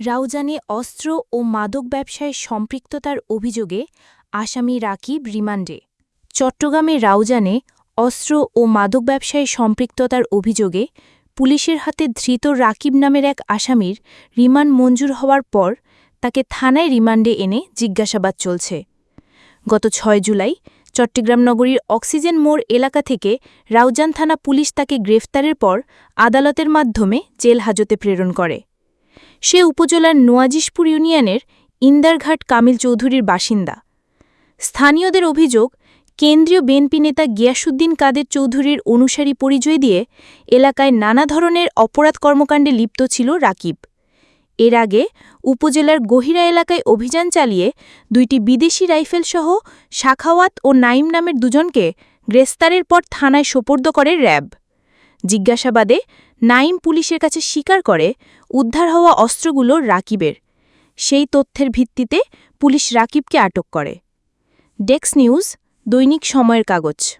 রাউজানে অস্ত্র ও মাদক ব্যবসায় সম্পৃক্ততার অভিযোগে আসামি রাকিব রিমান্ডে। চট্টগ্রামের রাউজানে অস্ত্র ও মাদক ব্যবসায় সম্পৃক্ততার অভিযোগে পুলিশের হাতে ধৃত রাকিব নামের এক আসামির রিমান্ড মঞ্জুর হওয়ার পর তাকে থানায় রিমান্ডে এনে জিজ্ঞাসাবাদ চলছে। গত ছয় জুলাই চট্টগ্রাম নগরীর অক্সিজেন মোড় এলাকা থেকে রাউজান থানা পুলিশ তাকে গ্রেফতারের পর আদালতের মাধ্যমে জেল হাজতে প্রেরণ করে। সে উপজেলার নোয়াজিশপুর ইউনিয়নের ইন্দারঘাট কামিল চৌধুরীর বাসিন্দা। স্থানীয়দের অভিযোগ, কেন্দ্রীয় বিএনপি নেতা গিয়াসুদ্দিন কাদের চৌধুরীর অনুসারী পরিচয় দিয়ে এলাকায় নানা ধরনের অপরাধ কর্মকাণ্ডে লিপ্ত ছিল রাকিব। এর আগে উপজেলার গহিরা এলাকায় অভিযান চালিয়ে দুইটি বিদেশি রাইফেলসহ শাখাওয়াত ও নাইম নামের দুজনকে গ্রেস্তারের পর থানায় সোপর্দ করে র্যাব। জিজ্ঞাসাবাদে নাইম পুলিশের কাছে স্বীকার করে উদ্ধার হওয়া অস্ত্রগুলো রাকিবের। সেই তথ্যের ভিত্তিতে পুলিশ রাকিবকে আটক করে। ডেক্স নিউজ, দৈনিক সময়ের কাগজ।